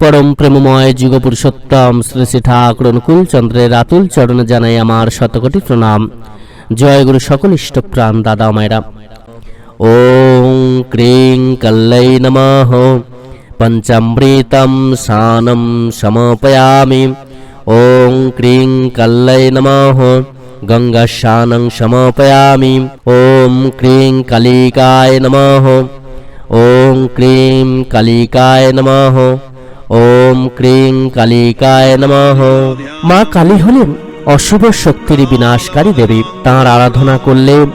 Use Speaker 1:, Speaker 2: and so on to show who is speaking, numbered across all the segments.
Speaker 1: পরম প্রেমময় যুগ পুরুষোত্তম শ্রী শ্রী ঠাকুর অনুকূল চন্দ্রের আতুল চরণে জানাই আমার শতকোটি প্রণাম। জয় গুরু সকল ইষ্টপ্রাণ দাদা মায়েরা। ওং ক্রিং কল্লাই নমঃ। পঞ্চামৃতম সানম সমর্পয়ামি। ওং ক্রিং কল্লাই নমঃ। গঙ্গাশানং সমর্পয়ামি। ওম ক্রিং কালিকায় নমঃ। ওম ক্রিং কালিকায় নমঃ। ওম ক্রিং কালিকায় নমঃ। মা কালী হলেন অশুভ শক্তির বিনাশকারী দেবী। তাঁর আরাধনা করলে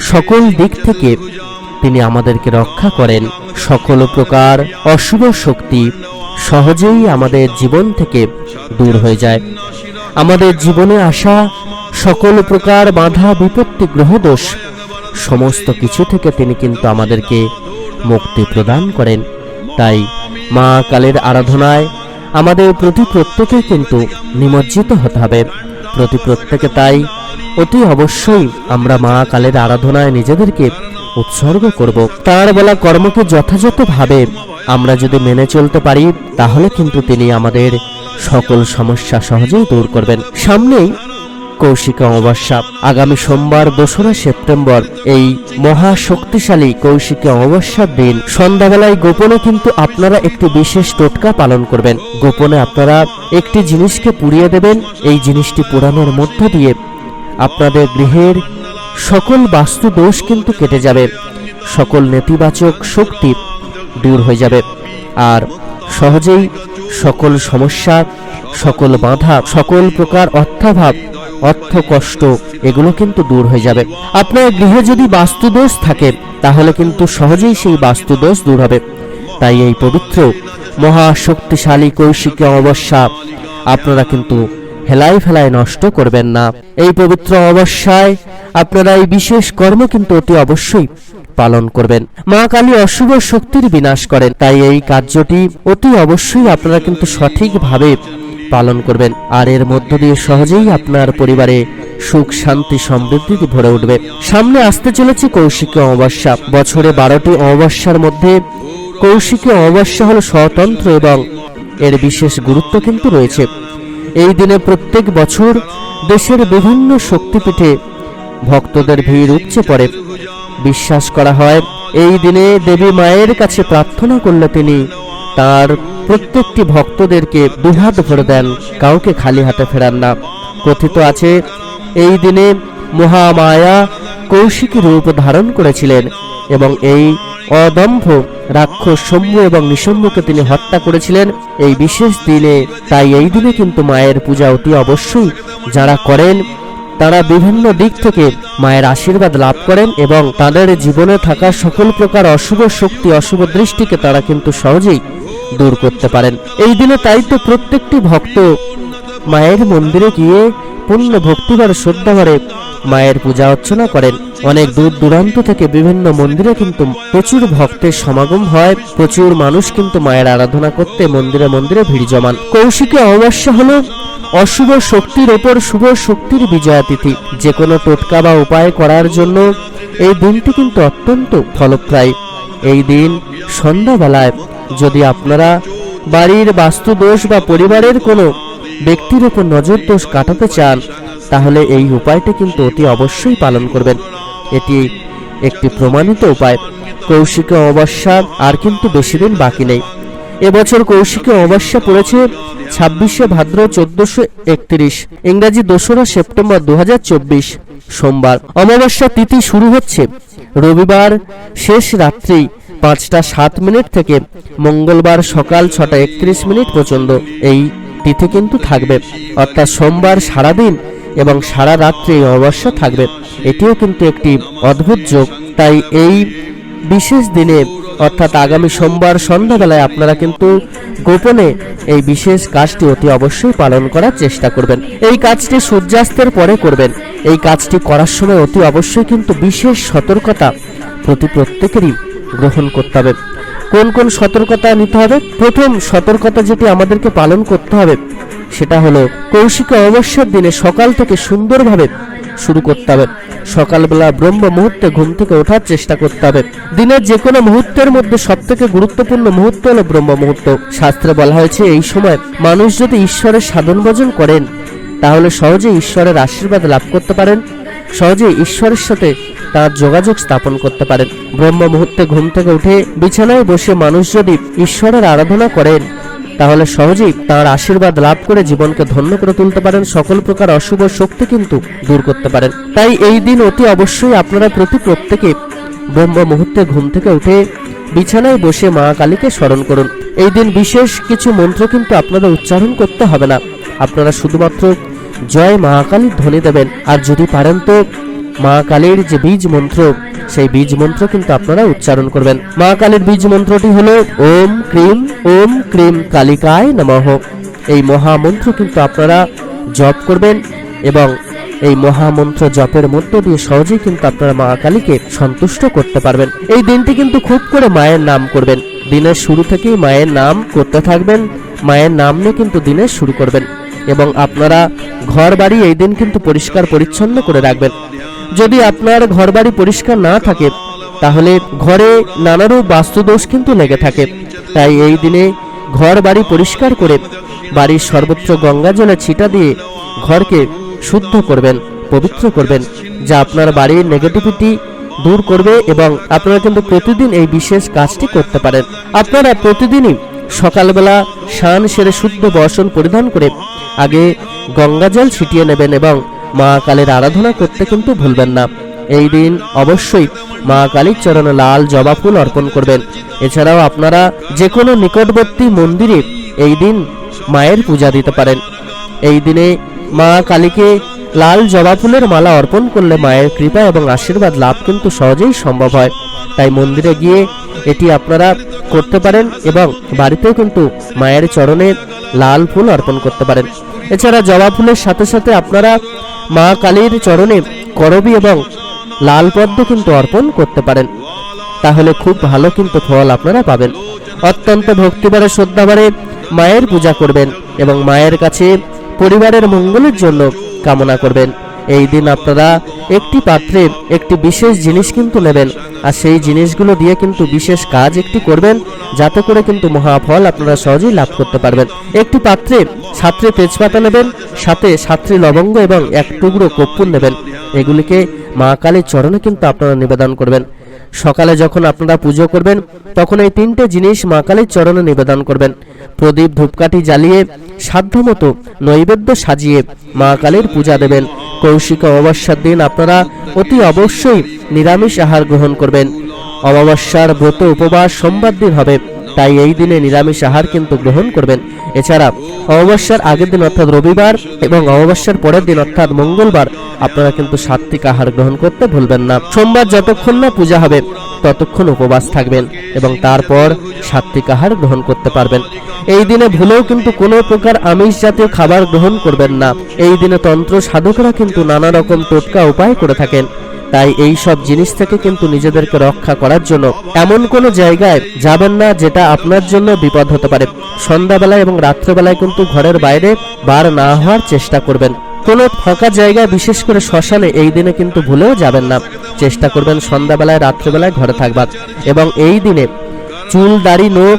Speaker 1: সকল দিক থেকে তিনি আমাদেরকে রক্ষা করেন। সকল প্রকার অশুভ শক্তি সহজেই আমাদের জীবন থেকে দূর হয়ে যায়। আমাদের জীবনে আসা সকল প্রকার বাধা, বিপত্তি গ্রহদোষ সমস্ত কিছু থেকে তিনি কিন্তু আমাদেরকে মুক্তি প্রদান করেন। তাই মা কালের আরাধনায় আমাদের প্রতি প্রত্যেকে কিন্তু নিমজ্জিত হতে হবে। প্রতি প্রত্যেকে তাই অতি অবশ্যই আমরা মা কালের আরাধনায় নিজেদেরকে উৎসর্গ করব। তার বলা কর্মকে যথাযথভাবে আমরা যদি মেনে চলতে পারি, তাহলে কিন্তু তিনি আমাদের সকল সমস্যা সহজেই দূর করবেন। সামনেই কৌশিক অমাবস্যা। আগামী সোমবার দোসরা সেপ্টেম্বর এই মহা শক্তিশালী কৌশিক অমাবস্যার দিন। সন্ধ্যাবেলায় গোপনে কিন্তু আপনারা একটি বিশেষ টোটকা পালন করবেন। গোপনে আপনারা একটি জিনিসকে পুড়িয়ে দেবেন। এই জিনিসটি পোড়ানোর মধ্য দিয়ে আপনাদের গৃহের সকল বাস্তু দোষ কিন্তু কেটে যাবে। সকল নেতিবাচক শক্তি দূর হয়ে যাবে। আর সহজেই সকল সমস্যা, সকল বাধা, সকল প্রকার অর্থাভাব অর্থ, কষ্ট, এগুলো কিন্তু দূর হয়ে যাবে। আপনার গৃহে যদি বাস্তুদোষ থাকে, তাহলে কিন্তু সহজেই সেই বাস্তুদোষ দূর হবে। তাই এই পবিত্র মহা শক্তিশালী কৌশিক অমাবস্যা আপনারা কিন্তু হেলায় ফেলায় নষ্ট করবেন না। এই পবিত্র অমাবস্যায় আপনারা এই বিশেষ কর্ম কিন্তু অতি অবশ্যই পালন করবেন। মা কালী অশুভ শক্তির বিনাশ করেন। তাই এই কার্যটি অতি অবশ্যই আপনারা কিন্তু সঠিকভাবে পালন করবেন। আর এর মধ্য দিয়ে সহজেই আপনার পরিবারে সুখ, শান্তি সমৃদ্ধিতে ভরে উঠবে। সামনে আসতে চলেছে কৌশিকী অমাবস্যা। বছরে বারোটি অমাবস্যার মধ্যে কৌশিকী অমাবস্যা হলো স্বতন্ত্র এবং এর বিশেষ গুরুত্ব কিন্তু রয়েছে। এই দিনে প্রত্যেক বছর দেশের বিভিন্ন শক্তিপীঠে ভক্তদের ভিড় উপচে পড়ে। বিশ্বাস করা হয়, এই দিনে দেবী মায়ের কাছে প্রার্থনা করলে তিনি তার প্রত্যেকটি ভক্তদেরকে দুহাত ভরে দেন, কাউকে খালি হাতে ফেরান না। কথিত আছে, এই দিনে মহামায়া কৌশিকী রূপ ধারণ করেছিলেন এবং এই অদম্ভ রাক্ষস সৌম্য এবং নিসম্যকে তিনি হত্যা করেছিলেন। এই বিশেষ দিনে, তাই এই দিনে কিন্তু মায়ের পূজা অতি অবশ্যই। যারা করেন, তারা বিভিন্ন দিক থেকে মায়ের আশীর্বাদ লাভ করেন এবং তাদের জীবনে থাকা সকল প্রকার অশুভ শক্তি, অশুভ দৃষ্টিকে তারা কিন্তু সহজেই দূর করতে পারেন। এই দিনে তাই তো প্রত্যেকটি ভক্ত মায়ের মন্দিরে গিয়ে পূর্ণ ভক্তিবার শ্রদ্ধাভরে মায়ের পূজা অর্চনা করেন। অনেক দূর দূরান্ত থেকে বিভিন্ন মন্দিরে কিন্তু প্রচুর ভক্তের সমাগম হয়। প্রচুর মানুষ কিন্তু মায়ের আরাধনা করতে মন্দিরে মন্দিরে ভিড় জমান। কৌশিকী অমাবস্যা হলো অশুভ শক্তির ওপর শুভ শক্তির বিজয়া তিথি যে কোনো টোটকা বা উপায় করার জন্য এই দিনটি কিন্তু অত্যন্ত ফলপ্রায়। এই দিন সন্ধ্যাবেলায় যদি আপনারা বাড়ির বাস্তু দোষ বা পরিবারের কোনো ব্যক্তির উপর নজর দোষ কাটাতে চান, তাহলে এই উপায়টা কিন্তু অতি অবশ্যই পালন করবেন। এটি একটি প্রমাণিত উপায়। কৌশিক অমাবস্যা আর কিন্তু বেশি দিন বাকি নেই। এবছর কৌশিকী অমাবস্যা পড়েছে ছাব্বিশে ভাদ্র চোদ্দশো একত্রিশ, ইংরাজি দোসরা সেপ্টেম্বর দু হাজার চব্বিশ সোমবার। অমাবস্যা তিথি শুরু হচ্ছে রবিবার শেষ রাত্রি পাঁচটা সাত মিনিট থেকে মঙ্গলবার সকাল ছটা একত্রিশ মিনিট পর্যন্ত এই তিথি কিন্তু থাকবে। অর্থাৎ সোমবার সারাদিন এবং সারা রাত্রি অবশ্য থাকবে। এটিও কিন্তু একটি অদ্ভুত যোগ। তাই এই বিশেষ দিনে অর্থাৎ আগামী সোমবার সন্ধ্যাবেলায় আপনারা কিন্তু গোপনে এই বিশেষ কাজটি অতি অবশ্যই পালন করার চেষ্টা করবেন। এই কাজটি সূর্যাস্তের পরে করবেন। এই কাজটি করার সময় অতি অবশ্যই কিন্তু বিশেষ সতর্কতা প্রতি প্রত্যেকেরই গ্রহণ করতে হবে। কোন কোন সতর্কতা নিতে হবে? প্রথম সতর্কতা যেটি আমাদেরকে পালন করতে হবে, সেটা হলো কৌশিক অমাবস্যার দিনে সকাল থেকে সুন্দরভাবে শুরু করতে হবে। সকালবেলা ব্রহ্ম মুহূর্তে ঘুম থেকে ওঠার চেষ্টা করতে হবে। দিনের যে কোনো মুহূর্তের মধ্যে সব থেকে গুরুত্বপূর্ণ মুহূর্ত হলো ব্রহ্ম মুহূর্ত। শাস্ত্রে বলা হয়েছে, এই সময় মানুষ যদি ঈশ্বরের সাধন ভজন করেন, তাহলে সহজে ঈশ্বরের আশীর্বাদ লাভ করতে পারেন। সহজে ঈশ্বরের সাথে তার যোগাযোগ স্থাপন করতে পারেন। ব্রহ্ম মুহূর্তে ঘুম থেকে উঠে বিছানায় বসে মানুষ যদি ঈশ্বরের আরাধনা করেন তাহলে সহজেই তার আশীর্বাদ লাভ করে জীবনকে ধন্য করে তুলতে পারেন। সকল প্রকার অশুভ শক্তি কিন্তু দূর করতে পারেন। তাই এই দিন অতি অবশ্যই আপনারা প্রতি প্রত্যেকে ব্রহ্ম মুহূর্তে ঘুম থেকে উঠে বিছানায় বসে মা কালীকে স্মরণ করুন। এই দিন বিশেষ কিছু মন্ত্র কিন্তু আপনাদের উচ্চারণ করতে হবে না। আপনারা শুধুমাত্র জয় মা কালীর ধ্বনি দেবেন। আর যদি পারেন তো মা কালীর যে বীজ মন্ত্র সেই বীজ মন্ত্র কিন্তু আপনারা উচ্চারণ করবেন। মা কালীর বীজ মন্ত্রটি হলো ওম ক্রিম ওম ক্রিম কালিকায় নমঃ। এই মহামন্ত্র কিন্তু আপনারা জপ করবেন এবং এই মহামন্ত্র জপের মধ্য দিয়ে সহজেই কিন্তু আপনারা মা কালীকে সন্তুষ্ট করতে পারবেন। এই দিনটি কিন্তু খুব করে মায়ের নাম করবেন। দিনের শুরু থেকেই মায়ের নাম করতে থাকবেন, মায়ের নাম নিয়ে কিন্তু দিনের শুরু করবেন এবং আপনারা ঘর বাড়ি এই দিন কিন্তু পরিষ্কার পরিচ্ছন্ন করে রাখবেন। যদি আপনার ঘর বাড়ি পরিষ্কার না থাকে, তাহলে ঘরে নানারূপ বাস্তুদোষ কিন্তু লেগে থাকে। তাই এই দিনে ঘর বাড়ি পরিষ্কার করে বাড়ির সর্বত্র গঙ্গা জলে ছিটা দিয়ে ঘরকে শুদ্ধ করবেন, পবিত্র করবেন, যা আপনার বাড়ির নেগেটিভিটি দূর করবে এবং আপনারা কিন্তু প্রতিদিন এই বিশেষ কাজটি করতে পারেন। আপনারা প্রতিদিনই সকালবেলা স্নান সেরে শুদ্ধ বসন পরিধান করে আগে গঙ্গা জল ছিটিয়ে নেবেন এবং মা কালীর আরাধনা করতে কিন্তু ভুলবেন না। এই দিন অবশ্যই মা কালীর চরণে লাল জবা ফুল অর্পণ করবেন। এছাড়াও আপনারা যে কোনো নিকটবর্তী মন্দিরে এই দিন মায়ের পূজা দিতে পারেন। এই দিনে মা কালীকে লাল জবা ফুলের মালা অর্পণ করলে মায়ের কৃপা এবং আশীর্বাদ লাভ কিন্তু সহজেই সম্ভব হয়। তাই মন্দিরে গিয়ে এটি আপনারা করতে পারেন এবং বাড়িতেও কিন্তু মায়ের চরণে লাল ফুল অর্পণ করতে পারেন। এছাড়া জবা ফুলের সাথে সাথে আপনারা মা কালীর চরণে করবি এবং লাল পদ্ম কিন্তু অর্পণ করতে পারেন। তাহলে খুব ভালো কিন্তু ফল আপনারা পাবেন। অত্যন্ত ভক্তিবারে শ্রদ্ধাবারে মায়ের পূজা করবেন এবং মায়ের কাছে পরিবারের মঙ্গলের জন্য কামনা করবেন। এই দিন আপনারা একটি পাত্রে একটি বিশেষ জিনিস কিন্তু নেবেন, আর সেই জিনিসগুলো দিয়ে কিন্তু বিশেষ কাজ একটি করবেন, যাতে করে কিন্তু মহাফল আপনারা সহজেই লাভ করতে পারবেন। একটি পাত্রে সাতটি তেজপাতা নেবেন, সাথে সাতটি লবঙ্গ এবং এক টুকরো কর্পূর নেবেন। এগুলিকে মা কালীর চরণে কিন্তু আপনারা নিবেদন করবেন। সকালে যখন আপনারা পুজো করবেন, তখন এই তিনটে জিনিস মা কালীর চরণে নিবেদন করবেন। প্রদীপ ধূপকাঠি জ্বালিয়ে সাধ্যমতো নৈবেদ্য সাজিয়ে মা কালীর পূজা দেবেন। কৌশিক অমাবস্যার দিন আপনারা অতি অবশ্যই নিরামিষ আহার গ্রহণ করবেন। অমাবস্যার ব্রত উপবাস সোমবার দিন হবে, তাই এই দিনে নিরামিষ আহার কিন্তু গ্রহণ করবেন। এছাড়া অমাবস্যার আগের দিন অর্থাৎ রবিবার এবং অমাবস্যার পরের দিন অর্থাৎ মঙ্গলবার আপনারা কিন্তু সাত্বিক আহার গ্রহণ করতে ভুলবেন না। সোমবার যতক্ষণ না পূজা হবে ততক্ষণ উপবাস থাকবেন এবং তারপর সাত্বিক আহার গ্রহণ করতে পারবেন। এই দিনে ভুলেও কিন্তু কোনো প্রকার আমিষ জাতীয় খাবার গ্রহণ করবেন না। এই দিনে তন্ত্র সাধকরা কিন্তু নানা রকম টোটকা উপায় করে থাকেন। তাই এই সব জিনিস থেকে কিন্তু নিজেদেরকে রক্ষা করার জন্য এমন কোনো জায়গায় যাবেন না যেটা আপনার জন্য বিপদ হতে পারে। সন্ধ্যাবেলায় এবং রাত্রেবেলায় কিন্তু ঘরের বাইরে বার না হওয়ার চেষ্টা করবেন। কোনো ফাঁকা জায়গায় বিশেষ করে শ্মশানে, এই দিনে কিন্তু ভুলেও যাবেন না। চেষ্টা করবেন সন্ধ্যাবেলায়, রাত্রেবেলায় ঘরে থাকবার। এবং এই দিনে চুল, দাড়ি, নোখ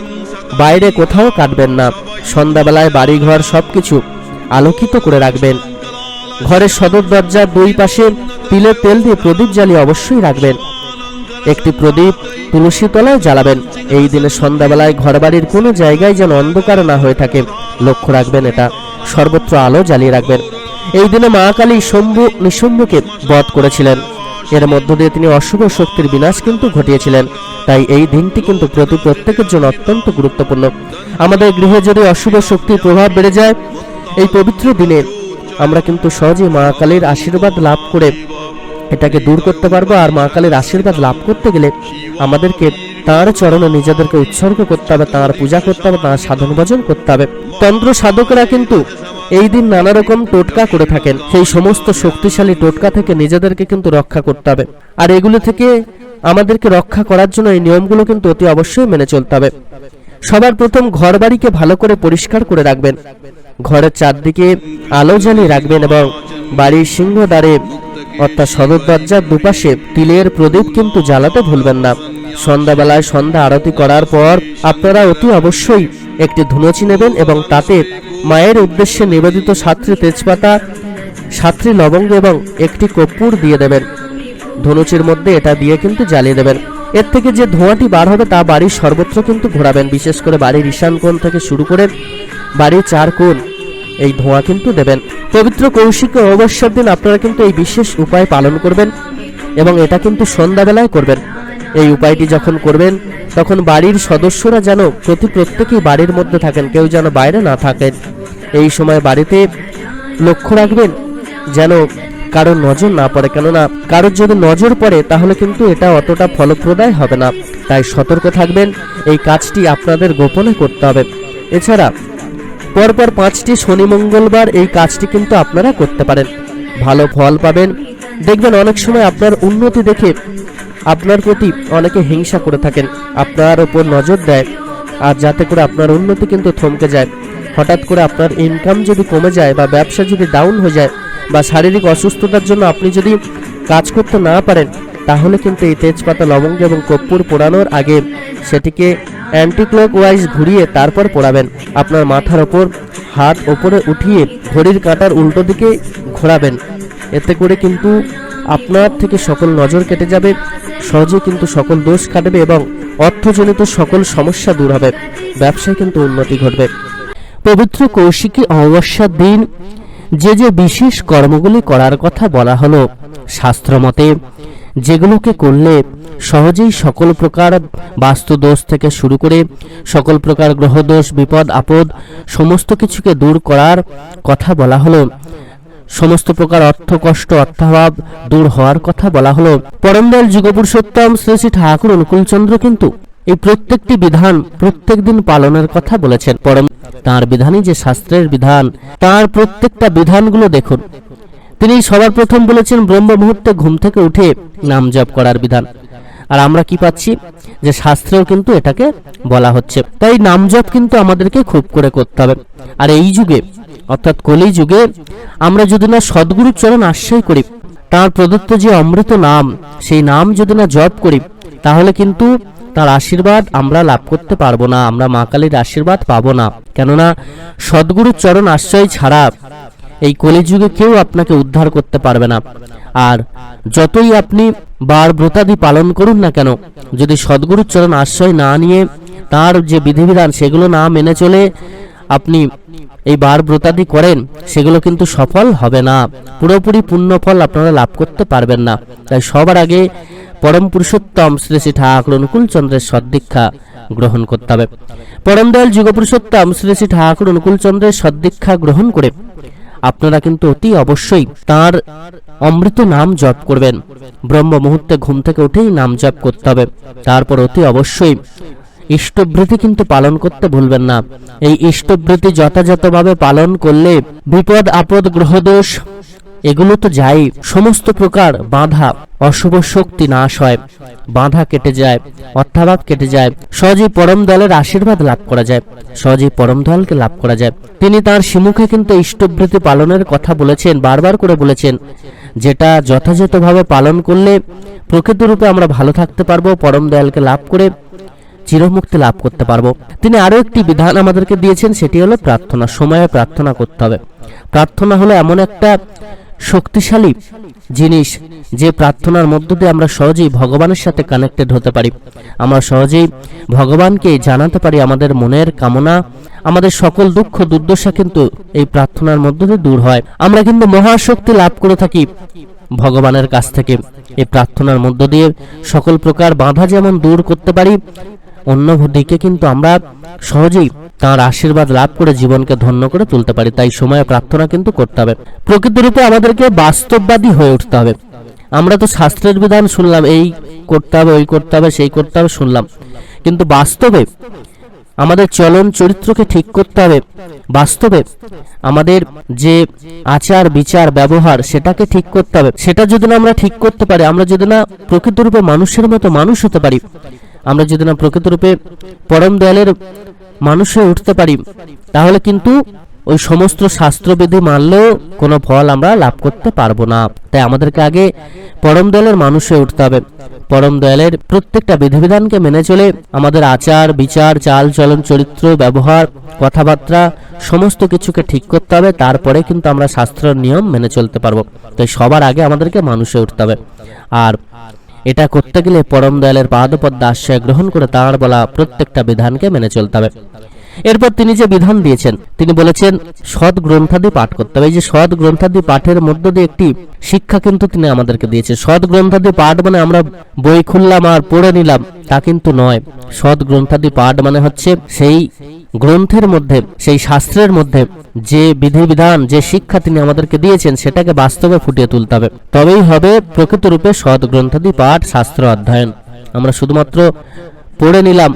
Speaker 1: বাইরে কোথাও কাটবেন না। সন্ধ্যাবেলায় বাড়িঘর সবকিছু আলোকিত করে রাখবেন। ঘরের সদর দরজার দুই পাশে তিলের তেল দিয়ে প্রদীপ জ্বালিয়ে অবশ্যই রাখবেন। একটি প্রদীপ তুলসী তলায় জ্বালাবেন। এই দিনে সন্ধ্যাবেলায় ঘরবাড়ির কোনো জায়গায় যেন অন্ধকার না হয়ে থাকে। লক্ষ্য রাখবেন এটা। সর্বত্র আলো জ্বালিয়ে রাখবেন। এই দিনে মা কালী শম্ভু নিঃশম্ভুকে বধ করেছিলেন। এর মধ্য দিয়ে তিনি অশুভ শক্তির বিনাশ কিন্তু ঘটিয়েছিলেন। তাই এই দিনটি কিন্তু প্রতি প্রত্যেকের জন্য অত্যন্ত গুরুত্বপূর্ণ। আমাদের গৃহে যদি অশুভ শক্তির প্রভাব বেড়ে যায়, এই পবিত্র দিনে আমরা কিন্তু সহজেই মা কালীর আশীর্বাদ লাভ করে এটাকে দূর করতে পারব আর মা কালীর আশীর্বাদ লাভ করতে গেলে আমাদেরকে তার চরণে নিজেদেরকে উৎসর্গ করতে হবে, তাঁর পূজা করতে হবে, তাঁর সাধন ভজন করতে হবে। তন্ত্র সাধকরা কিন্তু এই দিন নানা রকম টোটকা করে থাকেন। সেই সমস্ত শক্তিশালী টোটকা থেকে নিজেদেরকে কিন্তু রক্ষা করতে হবে। আর এগুলো থেকে আমাদেরকে রক্ষা করার জন্য এই নিয়মগুলো কিন্তু অতি অবশ্যই মেনে চলতে হবে। সবার প্রথম ঘর বাড়িকে ভালো করে পরিষ্কার করে রাখবেন। ঘরের চারদিকে আলো জ্বালিয়ে রাখবেন এবং বাড়ির সিংহ দ্বারে অর্থাৎ সদর দরজার দুপাশে তিলের প্রদীপ কিন্তু জ্বালাতে ভুলবেন না। সন্ধ্যাবেলায় সন্ধ্যা আরতি করার পর আপনারা অতি অবশ্যই একটি ধুনুচি নেবেন এবং তাতে মায়ের উদ্দেশ্যে নিবেদিত সাতটি তেজপাতা, সাতটি লবঙ্গ এবং একটি কর্পূর দিয়ে দেবেন। ধনুচির মধ্যে এটা দিয়ে কিন্তু জ্বালিয়ে দেবেন। এর থেকে যে ধোঁয়াটি বার হবে তা বাড়ির সর্বত্র কিন্তু ঘোরাবেন। বিশেষ করে বাড়ির ঈশান কোণ থেকে শুরু করে বাড়ির চার কোণ এই ধোঁয়া কিন্তু দেবেন। পবিত্র কৌশিক অবসর দিন আপনারা কিন্তু এই বিশেষ উপায় পালন করবেন এবং এটা কিন্তু সন্ধ্যাবেলায় করবেন। এই উপায়টি যখন করবেন, তখন বাড়ির সদস্যরা যেন প্রতি প্রত্যেকেই বাড়ির মধ্যে থাকেন, কেউ যেন বাইরে না থাকেন। এই সময় বাড়িতে লক্ষ্য রাখবেন যেন কারোর নজর না পড়ে। কেননা, কারোর যদি নজর পড়ে, তাহলে কিন্তু এটা অতটা ফলপ্রদায় হবে না। তাই সতর্ক থাকবেন, এই কাজটি আপনাদের গোপনে করতে হবে। এছাড়া, পরপর পাঁচটি শনি মঙ্গলবার এই কাজটি কিন্তু আপনারা করতে পারেন। ভালো ফল পাবেন। দেখবেন অনেক সময় আপনার উন্নতি দেখে আপনার প্রতি অনেকে হিংসা করে থাকেন। আপনার ওপর নজর দেয় আর যাতে করে আপনার উন্নতি কিন্তু থমকে যায়। হঠাৎ করে আপনার ইনকাম যদি কমে যায় বা ব্যবসা যদি ডাউন হয়ে যায় বা শারীরিক অসুস্থতার জন্য আপনি যদি কাজ করতে না পারেন, তাহলে কিন্তু এই তেজপাতা, লবঙ্গ এবং কর্পূর পোড়ানোর আগে সেটিকে অ্যান্টিক্লক ওয়াইজ ঘুরিয়ে তারপর পোড়াবেন। আপনার মাথার ওপর, হাত ওপরে উঠিয়ে ঘড়ির কাঁটার উল্টো দিকে ঘোরাবেন। এতে করে কিন্তু আপনার থেকে সকল নজর কেটে যাবে, সহজে কিন্তু সকল দোষ কাটবে এবং অর্থজনিত সকল সমস্যা দূর হবে, ব্যবসায় কিন্তু উন্নতি ঘটবে। পবিত্র কৌশিকী অমাবস্যার দিন, যে যে বিশেষ কর্মগুলি করার কথা বলা হলো, শাস্ত্রমতে যেগুলোকে করলে সহজেই সকল প্রকার বাস্তুদোষ থেকে শুরু করে সকল প্রকার গ্রহদোষ, বিপদ, আপদ, সমস্ত কিছুকে দূর করার কথা বলা হলো। সমস্ত প্রকার অর্থ, কষ্ট, অর্থাভাব দূর হওয়ার কথা বলা হলো। পরমদয়াল যুগপুরুষোত্তম শ্রী শ্রী ঠাকুর অনুকূলচন্দ্র কিন্তু এই প্রত্যেকটি বিধান প্রত্যেক দিন পালনের কথা বলেছেন। পরম তার বিধানই যে শাস্ত্রের বিধান, তার প্রত্যেকটা বিধানগুলো দেখুন। তিনি সবার প্রথম বলেছেন ব্রহ্ম মুহূর্তে ঘুম থেকে উঠে নাম জপ করার বিধান। আর আমরা কি পাচ্ছি? যে শাস্ত্রেও কিন্তু এটাকে বলা হচ্ছে। তাই নাম জপ কিন্তু আমাদেরকে খুব করে করতে হবে। আর এই যুগে অর্থাৎ কলি যুগে আমরা যদি না সদ্গুরুর চরণ আশ্রয় করি, তার প্রদত্ত যে অমৃত নাম, সেই নাম যদি না জপ করি, তাহলে কিন্তু তার আশীর্বাদ আমরা লাভ করতে পারব না, আমরা মা কালীর আশীর্বাদ পাবো না। কেননা সদ্গুরুর চরণ আশ্রয় ছাড়া এই কলিযুগে কেউ আপনাকে উদ্ধার করতে পারবে না। আর যতই আপনি বার ব্রতাদি পালন করুন না কেন, যদি সদ্গুরুর চরণ আশ্রয় না নিয়ে তার যে বিধিবিধান, সেগুলো না মেনে চলে আপনি এই বার ব্রতাদি করেন, সেগুলো কিন্তু সফল হবে না। পুরোপুরি পূর্ণ ফল আপনারা লাভ করতে পারবেন না। তাই সবার আগে পরম পুরুষোত্তম শ্রী শ্রী ঠাকুর অনুকূল চন্দ্রের সদ্দীক্ষা গ্রহণ করতে হবে। পরম দয়াল যুগপুরুষোত্তম শ্রী শ্রী ঠাকুর অনুকূল চন্দ্রের সদ্দীক্ষা গ্রহণ করে আপনারা কিন্তু অতি অবশ্যই তার অমৃত নাম জপ করবেন। ব্রহ্ম মুহূর্তে ঘুম থেকে উঠেই নাম জপ করতে হবে। তারপর অতি অবশ্যই ইষ্টভৃতি কিন্তু পালন করতে ভুলবেন না। এই ইষ্টভৃতি যথাযথভাবে পালন করলে বিপদ, আপদ, গ্রহদোষ, এগুলো তো যাই, সমস্ত প্রকার বাধা, অশুভ শক্তি নাশ হয়। বাধা কেটে যায়, অর্থাভাব কেটে যায়। সহজেই পরম দলের আশীর্বাদ লাভ করা যায়। সহজেই পরম দলকে লাভ করা যায়। তিনি তার সিমুখে কিন্তু ইষ্টভৃতি পালনের কথা বলেছেন, বারবার করে বলেছেন, যেটা যথাযথভাবে পালন করলে প্রকৃত রূপে আমরা ভালো থাকতে পারব, পরম দয়ালকে লাভ করে চিরমুক্তি লাভ করতে পারব। তিনি আরও একটি বিধান আমাদেরকে দিয়েছেন, সেটি হলো প্রার্থনা, সময়ে প্রার্থনা করতে হবে। প্রার্থনা হলো এমন একটা শক্তিশালী জিনিস, যে প্রার্থনার মধ্য দিয়ে আমরা সহজেই ভগবানের সাথে কানেক্টেড হতে পারি। আমরা সহজেই ভগবানকে জানাতে পারি আমাদের মনের কামনা, আমাদের সকল দুঃখ, দুর্দশা কিন্তু এই প্রার্থনার মধ্য দিয়ে দূর হয়। আমরা কিন্তু মহাশক্তি লাভ করে থাকি ভগবানের কাছ থেকে। এই প্রার্থনার মধ্য দিয়ে সকল প্রকার বাধা যেমন দূর করতে পারি অন্যদিকে কিন্তু আমরা সহজেই তার আশীর্বাদ লাভ করে জীবনকে ধন্য করে তুলতে পারি, তাই সময়ে প্রার্থনা কিন্তু করতে হবে। প্রকৃতরূপে আমাদেরকে বাস্তববাদী হয়ে উঠতে হবে। আমরা তো শাস্ত্রের বিধান শুনলাম, এই করতে হবে, ওই করতে হবে, সেই করতে হবে শুনলাম। কিন্তু বাস্তবে আমাদের চলন চরিত্রকে ঠিক করতে হবে। বাস্তবে আমাদের যে আচার, বিচার, ব্যবহার, সেটাকে ঠিক করতে হবে। সেটা যদি না আমরা ঠিক করতে পারি, আমরা যদি না প্রকৃতরূপে মানুষের মতো মানুষ হতে পারি আমরা যদি না প্রকৃতরূপে পরম দয়ালের মানুষ হয়ে উঠতে পারি, তাহলে কিন্তু ওই সমস্ত শাস্ত্রবিধি মানলেও কোনো ফল আমরা লাভ করতে পারব না। তাই আমাদেরকে আগে পরম দয়ালের মানুষ হয়ে উঠতে হবে। পরম দয়ালের প্রত্যেকটা বিধিবিধানকে মেনে চলে আমাদের আচার, বিচার, চাল, চলন, চরিত্র, ব্যবহার, কথাবার্তা, সমস্ত কিছুকে ঠিক করতে হবে। তারপরে কিন্তু আমরা শাস্ত্রের নিয়ম মেনে চলতে পারব। তাই সবার আগে আমাদেরকে মানুষ হয়ে উঠতে হবে। আর এটা করতে গেলে পরম দয়ালের পাদপদ্মা আশ্রয় গ্রহণ করে তাঁর বলা প্রত্যেকটা বিধানকে মেনে চলতে হবে। এরপর তিনি যে বিধান দিয়েছেন, তিনি বলেছেন, সৎ গ্রন্থাদি পাঠ করতে হবে। এই যে সৎ গ্রন্থাদি পাঠের মধ্য দিয়ে একটি শিক্ষা কিন্তু তিনি আমাদেরকে দিয়েছেন। সৎ গ্রন্থাদি পাঠ মানে আমরা বই খুললাম আর পড়ে নিলাম, তা কিন্তু নয়। সৎ গ্রন্থাদি পাঠ মানে হচ্ছে সেই গ্রন্থের মধ্যে, সেই শাস্ত্রের মধ্যে যে বিধিবিধান, যে শিক্ষা তিনি আমাদেরকে দিয়েছেন, সেটাকে বাস্তবে ফুটিয়ে তুলতে হবে। তবেই হবে প্রকৃত রূপে সৎ গ্রন্থাদি পাঠ, শাস্ত্র অধ্যয়ন। আমরা শুধুমাত্র পড়ে নিলাম,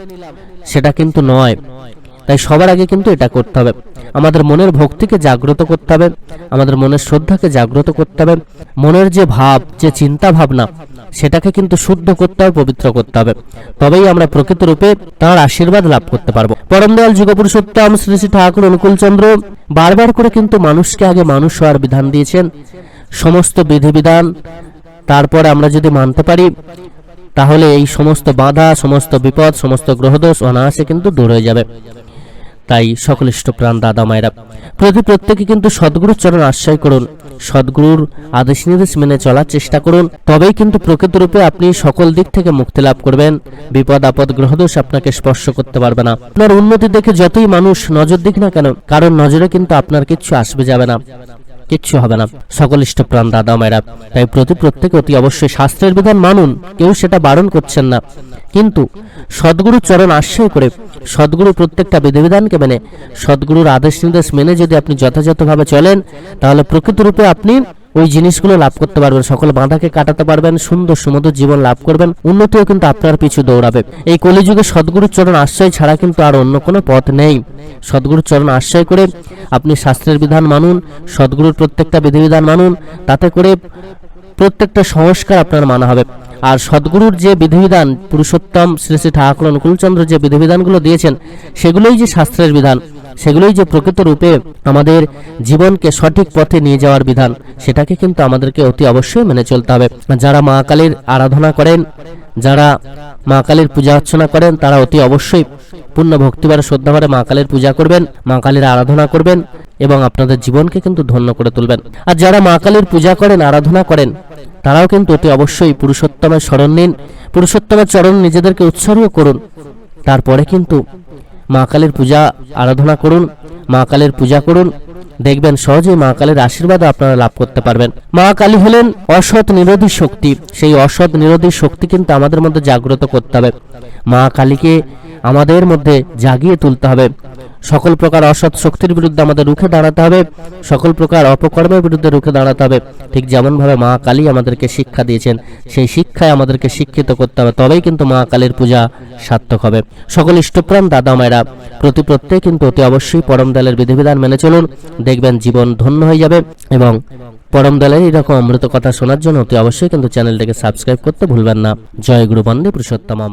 Speaker 1: সেটা কিন্তু নয়। তাই সবার আগে কিন্তু এটা করতে হবে। আমাদের মনের ভক্তিকে জাগ্রত করতে হবে, আমাদের মনের শ্রদ্ধাকে জাগ্রত করতে হবে, মনের যে ভাব, যে চিন্তা ভাবনা সেটাকে কিন্তু শুদ্ধ করতে হবে, পবিত্র করতে হবে। তবেই আমরা প্রকৃত রূপে তাঁর আশীর্বাদ লাভ করতে পারব। পরম দয়াল যুগপুরুষোত্তম শ্রী শ্রী ঠাকুর অনুকূলচন্দ্র বারবার করে কিন্তু মানুষকে আগে মানুষ হওয়ার বিধান দিয়েছেন। সমস্ত বিধিবিধান তারপরে আমরা যদি মানতে পারি, তাহলে এই সমস্ত বাধা, সমস্ত বিপদ, সমস্ত গ্রহদোষ অনায়াসে কিন্তু দূর হয়ে যাবে। তাই সকল ইষ্টপ্রাণ দাদা মায়েরা প্রতি প্রত্যেকে কিন্তু সদ্গুরুর চরণ আশ্রয় করুন। সদ্গুরুর আদেশ নির্দেশ মেনে চলার চেষ্টা করুন। তবেই কিন্তু প্রকৃত রূপে আপনি সকল দিক থেকে মুক্তি লাভ করবেন। বিপদ, আপদ, গ্রহদোষ আপনাকে স্পর্শ করতে পারবে না। আপনার উন্নতি দেখে যতই মানুষ নজর দিক না কেন কারণ নজরে কিন্তু আপনার কিচ্ছু আসবে যাবে না। কিচ্ছু হবে না। সকল ইষ্টপ্রাণ দাদা মায়েরা, তাই প্রতি প্রত্যেকে অতি অবশ্যই শাস্ত্রের বিধান মানুন, কেউ সেটা বারণ করছেন না। কিন্তু সদ্গুরু চরণ আশ্রয় করে সদ্গুরু প্রত্যেকটা বিধিবিধানকে মেনে, সদ্গুরুর আদেশ নির্দেশ মেনে যদি আপনি যথাযথভাবে চলেন, তাহলে প্রকৃতরূপে আপনি ওই জিনিসগুলো লাভ করতে পারবেন। সকল বাধাকে কাটাতে পারবেন, সুন্দর সুমধুর জীবন লাভ করবেন, উন্নতিও কিন্তু আপনার পিছু দৌড়াবে। এই কলিযুগে সদ্গুরুর চরণ আশ্রয় ছাড়া কিন্তু আর অন্য কোনো পথ নেই। সদ্গুরুর চরণ আশ্রয় করে আপনি শাস্ত্রের বিধান মানুন, সদ্গুরুর প্রত্যেকটা বিধিবিধান মানুন, তাতে করে প্রত্যেকটা সংস্কার আপনার মানা হবে। আর সদ্গুরুর যে বিধিবিধান, পুরুষোত্তম শ্রী শ্রী ঠাকুর অনুকূলচন্দ্র যে বিধিবিধানগুলো দিয়েছেন, সেগুলোই যে শাস্ত্রের বিধান। সেগুলোই যে প্রকৃত রূপে আমাদের জীবনকে সঠিক পথে নিয়ে যাওয়ার বিধান, সেটাকে কিন্তু আমাদেরকে অতি অবশ্যই মেনে চলতে হবে। যারা মা কালীর আরাধনা করেন, যারা মা কালীর পূজা অর্চনা করেন, তারা অতি অবশ্যই পূর্ণ ভক্তিবারে শ্রদ্ধাভারে মা কালীর পূজা করবেন, মা কালীর আরাধনা করবেন এবং আপনাদের জীবনকে কিন্তু ধন্য করে তুলবেন। আর যারা মা কালীর পূজা করেন, আরাধনা করেন, তারাও কিন্তু অতি অবশ্যই পুরুষোত্তমের স্মরণ নিন। পুরুষোত্তমের চরণ নিজেদেরকে উৎসর্গ করুন। তারপরে কিন্তু মা কালীর পূজা আরাধনা করুন, মা কালীর পূজা করুন। দেখবেন সহজে মা কালীর আশীর্বাদ আপনারা লাভ করতে পারবেন। মা কালী হলেন অসৎ নিরোধী শক্তি। সেই অসৎ নিরোধী শক্তি কিন্তু আমাদের মধ্যে জাগ্রত করতে হবে। মা কালীকে আমাদের মধ্যে জাগিয়ে তুলতে হবে। সকল প্রকার অসৎ শক্তির বিরুদ্ধে আমাদের রুখে দাঁড়াতে হবে, সকল প্রকার অপকর্মের বিরুদ্ধে রুখে দাঁড়াতে হবে। ঠিক যেমনভাবে মা কালী আমাদেরকে শিক্ষা দিয়েছেন, সেই শিক্ষায় আমাদেরকে শিক্ষিত করতে হবে, তবেই কিন্তু মা কালীর পূজা সার্থক হবে। সকল ইষ্টপ্রাণ দাদা মায়েরা, প্রতি প্রত্যেক কিন্তু অতি অবশ্যই পরম দলের বিধিবিধান মেনে চলুন, দেখবেন জীবন ধন্য হয়ে যাবে এবং পরম দলের এরকম অমৃত কথা শোনার জন্য অতি অবশ্যই কিন্তু চ্যানেলটিকে সাবস্ক্রাইব করতে ভুলবেন না। জয় গুরু বন্দে পুরুষোত্তমম।